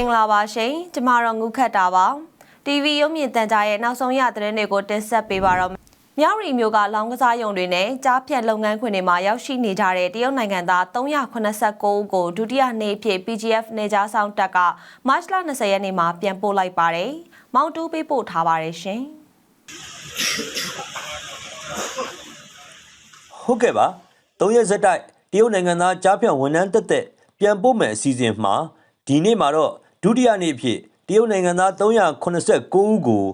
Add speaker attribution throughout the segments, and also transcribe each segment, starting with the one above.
Speaker 1: င်္ဂလာပါရှင်ကျမတော့ငုခတ်တာပါ TV ရုပ်မြင်သံကြားရဲ့နောက်ဆုံးရသတင်းတွေကိုတင်ဆက်ပေးပါတော့မယ်မြောက်ရီမျိုးကလောင်းကစားရုံတွေနဲ့ကြားဖြတ်လုပ်ငန်းခွင်တွေမှာရောက်ရှိနေကြတဲ့တရုတ်နိုင်ငံသား389ဦးကိုဒုတိယနေ့အဖြစ် PGF နေကြားဆောင်တပ်ကမတ်လ20ရက်နေ့မှာပြန်ပို့လိုက်ပါတယ်။မောင်တူးပေးပို့ထားပါတယ်ရှင်။
Speaker 2: ဟုတ်ကဲ့ပါ၃ရက်ဇက်တိုက်တရုတ်နိုင်ငံသားကြားဖြတ်ဝန်ထမ်းတက်တက်ပြန်ပို့မယ်အစီအစဉ်မှာဒီနေ့မှာတော့ ဒုတိယနေ့အဖြစ်တရုတ်နိုင်ငံသား389ဦးကို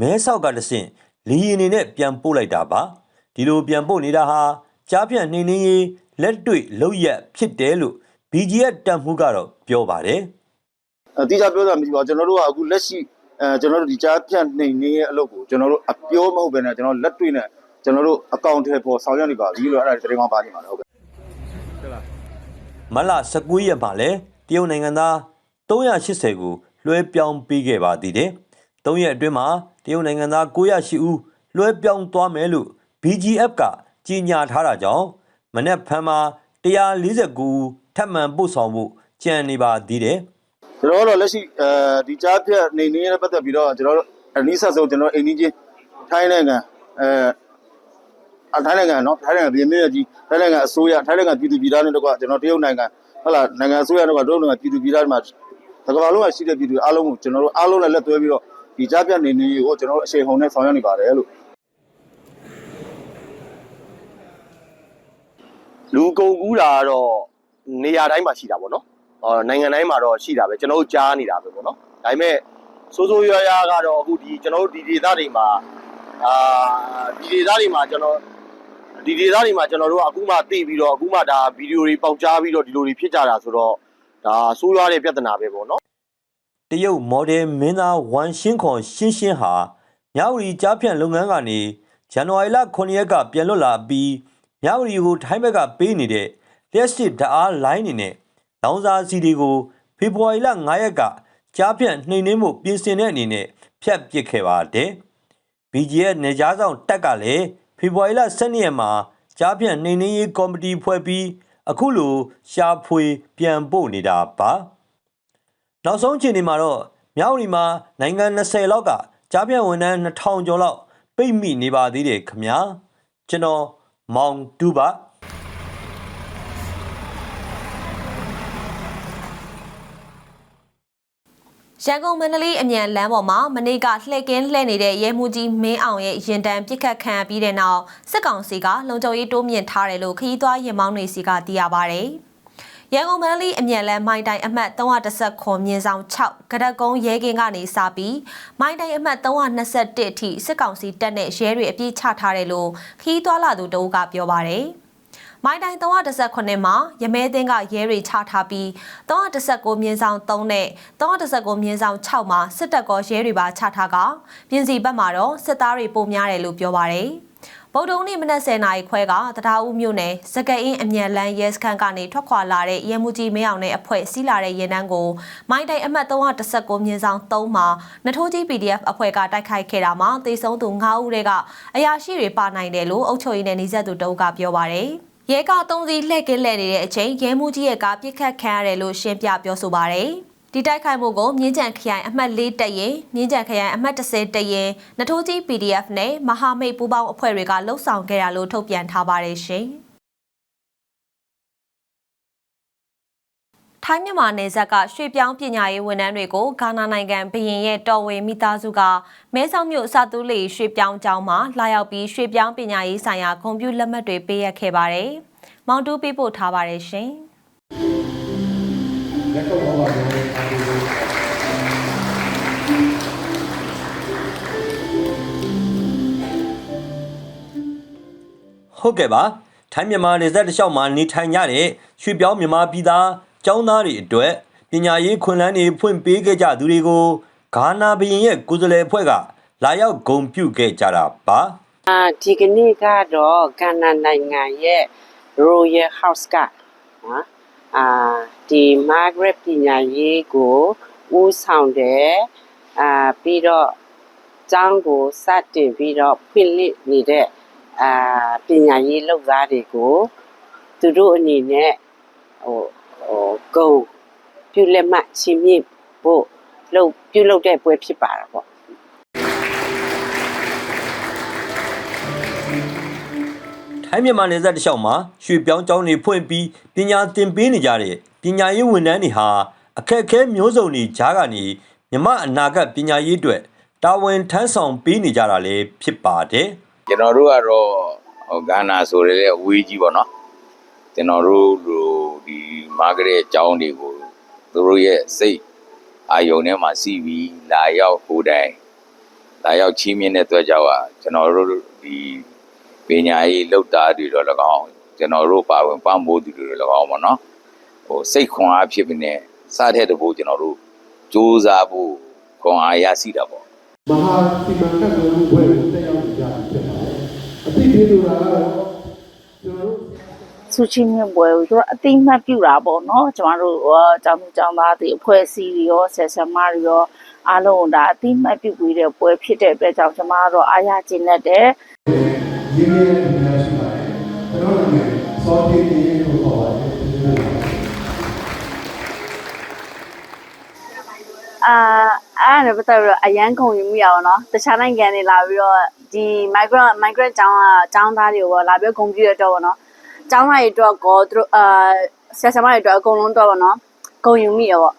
Speaker 2: မဲဆောက်ကတဆင့်လီရင်နေနဲ့ပြန်ပို့လိုက်တာပါဒီလိုပြန်ပို့နေတာဟာကြားဖြတ်နှိမ့်နှင်းရေးလက်တွေ့လောက်ရက်ဖြစ်တယ်လို့ BGF တန်မှုကတော့ပြောပါတယ်
Speaker 3: အတိအကျပြောတာမရှိပါဘူးကျွန်တော်တို့ကအခုလက်ရှိအဲကျွန်တော်တို့ဒီကြားပြန့်နှိမ်နေရဲ့အလုပ်ကိုကျွန်တော်တို့အပြောမဟုတ်ဘဲနဲ့ကျွန်တော်လက်တွေ့နဲ့ကျွန်တော်တို့အကောင့်ထဲပေါ်ဆောင်ရွက်နေပါပြီလို့အဲ့ဒါတရင်ကောင်းပါနေပါတယ်ဟုတ်ကဲ့
Speaker 2: မလ19ရက်မှာလဲတရုတ်နိုင်ငံသား 380ကိုလွှဲပြောင်းပေးခဲ့ပါသေးတယ်။၃ရက်အတွင်းမှာတရုတ်နိုင်ငံသား908ဦးလွှဲပြောင်းသွားမယ်လို့ BGF ကကြေညာထားတာကြောင့်မနက်ဖြန်မှာ149ဦးထပ်မံပို့ဆောင်ဖို့ကြံနေပါသေးတယ်။
Speaker 3: ကျွန်တော်တို့လက်ရှိအဲဒီကြားပြတ်နေနေရတဲ့ပတ်သက်ပြီးတော့ကျွန်တော်တို့အနည်းဆက်ဆုံးကျွန်တော်အိမ်ကြီးချင်းထိုင်းနိုင်ငံအဲအထိုင်းနိုင်ငံနော်ထိုင်းနိုင်ငံပြည်မြင့်ကြီးထိုင်းနိုင်ငံအစိုးရထိုင်းနိုင်ငံပြည်သူပြည်သားတွေတို့ကကျွန်တော်တရုတ်နိုင်ငံဟုတ်လားနိုင်ငံအစိုးရတို့ကတို့နိုင်ငံပြည်သူပြည်သားတွေမှာ တကမ္ဘာလုံးကရှိတဲ့ပြည်သူအားလုံးကိုကျွန်တော်တို့အားလုံးနဲ့လက်တွဲပြီးတော့ဒီကြားပြန့်နေနေကိုကျွန်တော်တို့အရှိန်ဟုန်နဲ့ဆောင်ရွက်နေပါတယ်လို့
Speaker 4: လူကုန်ကူးတာကတော့နေရာတိုင်းမှာရှိတာပေါ့နော်။အော်နိုင်ငံတိုင်းမှာတော့ရှိတာပဲကျွန်တော်တို့ကြားနေတာပဲပေါ့နော်။ဒါပေမဲ့စိုးစိုးရွားရွားကတော့အခုဒီကျွန်တော်တို့ဒီဒေသတွေမှာအာဒီဒေသတွေမှာကျွန်တော်ဒီဒေသတွေမှာကျွန်တော်တို့ကအခုမှသိပြီးတော့အခုမှဒါဗီဒီယိုတွေပေါက်ကြားပြီးတော့ဒီလိုတွေဖြစ်ကြတာဆိုတော့ ဒါဆိုးရွားတဲ့ပြဿနာပဲပေါ့နော်။
Speaker 2: တရုတ်မော်ဒယ်မင်းသားဝမ်ရှင်းခွန်ရှင်းရှင်းဟာမြဝတီကြားဖြန့်လုပ်ငန်းကနေဇန်နဝါရီလ9ရက်ကပြန်လွတ်လာပြီးမြဝတီကိုထိုင်းဘက်ကပေးနေတဲ့လျှက်စစ်ဓာတ်အားလိုင်းနေနဲ့လောင်စာစီတွေကိုဖေဖော်ဝါရီလ9ရက်ကကြားဖြန့်နှိမ်နှင်းမှုပြင်ဆင်တဲ့အနေနဲ့ဖျက်ပစ်ခဲ့ပါတယ်။ BGF နေကြားဆောင်တက်ကလည်းဖေဖော်ဝါရီလ12ရက်မှာကြားဖြန့်နှိမ်နှင်းရေးကော်မတီဖွဲ့ပြီး အခုလိုရှာဖွေပြန်ပို့နေတာပါ။နောက်ဆုံးချိန်ဒီမှာတော့မြောက်ရီမှာနိုင်ငံ20လောက်ကကြားပြန့်ဝန်ထမ်း2000ကျော်လောက်ပိတ်မိနေပါသေးတယ်ခင်ဗျာကျွန်တော်မောင်တူပါ
Speaker 1: ရန်ကုန်မန္တလေးအမြန်လမ်းပေါ်မှာမနေ့ကလှည့်ကင်းလှည့်နေတဲ့ရဲမှုကြီးမင်းအောင်ရဲ့ရင်တံပြစ်ခတ်ခံရပြီးတဲ့နောက်စစ်ကောင်စီကလုံခြုံရေးတိုးမြင့်ထားတယ်လို့ခရီးသွားရင်မောင်းတွေစီကသိရပါဗျ။ရန်ကုန်မန္တလေးအမြန်လမ်းမိုင်းတိုင်အမှတ်310ခွန်မြင်းဆောင်6ကဒက်ကုန်းရဲကင်းကနေစပြီးမိုင်းတိုင်အမှတ်321အထိစစ်ကောင်စီတပ်နဲ့ရဲတွေအပြည့်ချထားတယ်လို့ခရီးသွားလာသူတအုပ်ကပြောပါဗျ။ မိုင်းတိုင်း319မှာရမဲသိန်းကရဲတွေချထားပြီး319မြင်းဆောင်3နဲ့319မြင်းဆောင်6မှာစစ်တပ်ကောရဲတွေပါချထားကပြင်စီဘက်မှာတော့စစ်သားတွေပုံများတယ်လို့ပြောပါရယ်ဗုဒ္ဓဦးနေ့မနက်10:00နာရီခွဲကတရားဦးမြို့နယ်စကအင်းအမြန်လန်းရဲစခန်းကနေထွက်ခွာလာတဲ့ရဲမှုကြီးမင်းအောင်နဲ့အဖွဲ့စီးလာတဲ့ရဲနှန်းကိုမိုင်းတိုင်အမှတ်319မြင်းဆောင်3မှာနထိုးကြီး PDF အဖွဲ့ကတိုက်ခိုက်ခဲ့တာမှာတေဆုံးသူ9ဦးတွေကအရာရှိတွေပါနိုင်တယ်လို့အုပ်ချုပ်ရေးနဲ့နှိစက်သူတအုပ်ကပြောပါရယ် ရဲကသုံးစီလှည့်ကင်းလှည့်နေတဲ့အချိန်ရဲမှုကြီးရဲ့ကားပြစ်ခတ်ခံရတယ်လို့ရှင်းပြပြောဆိုပါရယ်ဒီတိုက်ခိုက်မှုကိုမြင်းကြံခရိုင်အမှတ်၄တက်ရင်မြင်းကြံခရိုင်အမှတ်30တက်ရင်နထိုးကြီး PDF နဲ့မဟာမိတ်ပူးပေါင်းအဖွဲ့တွေကလှုပ်ဆောင်ခဲ့တာလို့ထုတ်ပြန်ထားပါတယ်ရှင် ထိုင်းမြန်မာနယ်စပ်ကရွှေပြောင်းပညာရေးဝန်ထမ်းတွေကိုဂါနာနိုင်ငံဘရင်ရဲ့တော်ဝင်မိသားစုကမဲဆောက်မြို့စတူးလီရွှေပြောင်းကျောင်းမှာလာရောက်ပြီးရွှေပြောင်းပညာရေးဆိုင်ရာဂုဏ်ပြုလက်မှတ်တွေပေးအပ်ခဲ့ပါတယ်။မောင်တူးပေးပို့ထားပါတယ်ရှင်။
Speaker 2: ဟုတ်ကဲ့ပါထိုင်းမြန်မာနေဆက်တစ်လျှောက်မှာနေထိုင်ကြတဲ့ရွှေပြောင်းမြန်မာပြည်သား ចောင်းသားတွေအတွက်ပညာရေးခွင့်လန်းတွေဖွင့်ပေးခဲ့ကြသူတွေကိုဂါနာဘရင်ရဲ့ကိုယ်စားလှယ်အဖွဲ့ကလာရောက်ဂုဏ်ပြုခဲ့ကြတာပါ
Speaker 5: အာဒီကနေ့ကတော့ကနနာနိုင်ငံရဲ့ Royal House ကနော်အာဒီ Margaret ပညာရေးကိုဦးဆောင်တယ်အာပြီးတော့ကျောင်းကိုစတင်ပြီးတော့ဖွင့်လှစ်နေတဲ့အာပညာရေးလုပ်သားတွေကိုသူတို့အနေနဲ့ဟို ဟိုဂုံပြုလက်မှတ်ချင်းမြင့်ဖို့လုပ်ပြုလုပ်တဲ့ပွဲဖြစ်ပါတာပေါ့
Speaker 2: ထိုင်းမြန်မာနယ်စပ်တစ်လျှောက်မှာရွှေပြောင်းကျောင်းတွေဖွင့်ပြီးပညာသင်ပေးနေကြတဲ့ပညာရေးဝန်ထမ်းတွေဟာအခက်အခဲမျိုးစုံတွေကြားကနေမြမအနာဂတ်ပညာရေးအတွက်တာဝန်ထမ်းဆောင်ပေးနေကြတာလည်းဖြစ်ပါတယ်
Speaker 6: ကျွန်တော်တို့ကတော့ဟိုဂန္နာဆိုရဲအဝေးကြီးပေါ့နော်ကျွန်တော်တို့လို ဒီမာဂရက်အကြောင်းတွေကိုသူတို့ရဲ့စိတ်အာယုံထဲမှာစီးပြီးလာရောက်ဟိုတိုင်လာရောက်ချင်းမြင့်တဲ့အတွက်ကြောင့်อ่ะကျွန်တော်တို့ဒီပညာရေးလောက်တာတွေတော့၎င်းကျွန်တော်တို့ပါဝင်ပံ့ပိုးသူတွေတော့၎င်းပေါ့နော်ဟိုစိတ်ခွန်အားဖြစ်ပြီးနဲ့စတဲ့တဖို့ကျွန်တော်တို့စူးစမ်းဖို့ခွန်အားရရှိတာပေါ့
Speaker 7: မဟာစီမံခန့်ခွဲမှုဘွဲကိုတက်ရောက်ကြဖြစ်ပါတယ်။အသိပေးလိုတာကတော့ကျွန်တော်တို့
Speaker 8: ဆူချင်းမြင့်ပွဲကိုသူကအတိမတ်ပြူတာပေါ့နော်ကျမတို့ရောကျောင်းသူကျောင်းသားတွေအဖွဲ့အစည်းတွေရောဆက်ဆံမတွေရောအားလုံးကိုဒါအတိမတ်ပြူပြီးတဲ့ပွဲဖြစ်တဲ့အတွက်ကြောင့်ကျမတို့အားရကျဉ်တ်တဲ့
Speaker 7: ရင်းနှီးတဲ့နေရာရှိပါတယ်။ကျွန်တော်တို့လည်းစောတိတိလို့ခေါ်ပါတယ်။ဒီလိုပါ
Speaker 8: အာအားရပတ်သက်ပြီးတော့အရန်ခုံယူမိရအောင်နော်တခြားနိုင်ငံတွေလာပြီးတော့ဒီ migrant migrant ကျောင်းကကျောင်းသားတွေကိုလာပြီးဂုဏ်ပြုရတော့ဗောနော် ကျောင်းသားတွေအတွက်ကောသူတို့အာဆက်ဆံမတွေအတွက်အကုန်လုံးတော့ဗောနော်ဂုဏ်ယူမိရဗော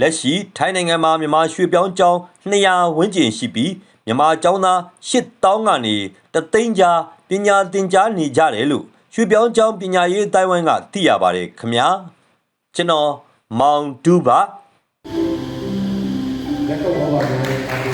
Speaker 2: လက်ရှိထိုင်းနိုင်ငံမှာမြန်မာရွှေပြောင်းကျောင်း200ဝန်းကျင်ရှိပြီးမြန်မာကျောင်းသား8000ကနေတသိန်းကြားပညာသင်ကြားနေကြတယ်လို့ရွှေပြောင်းကျောင်းပညာရေးအတိုင်းဝိုင်းကသိရပါတယ်ခင်ဗျာကျွန်တော်မောင်ဒူးပါ
Speaker 7: လက်တော့ပါပါ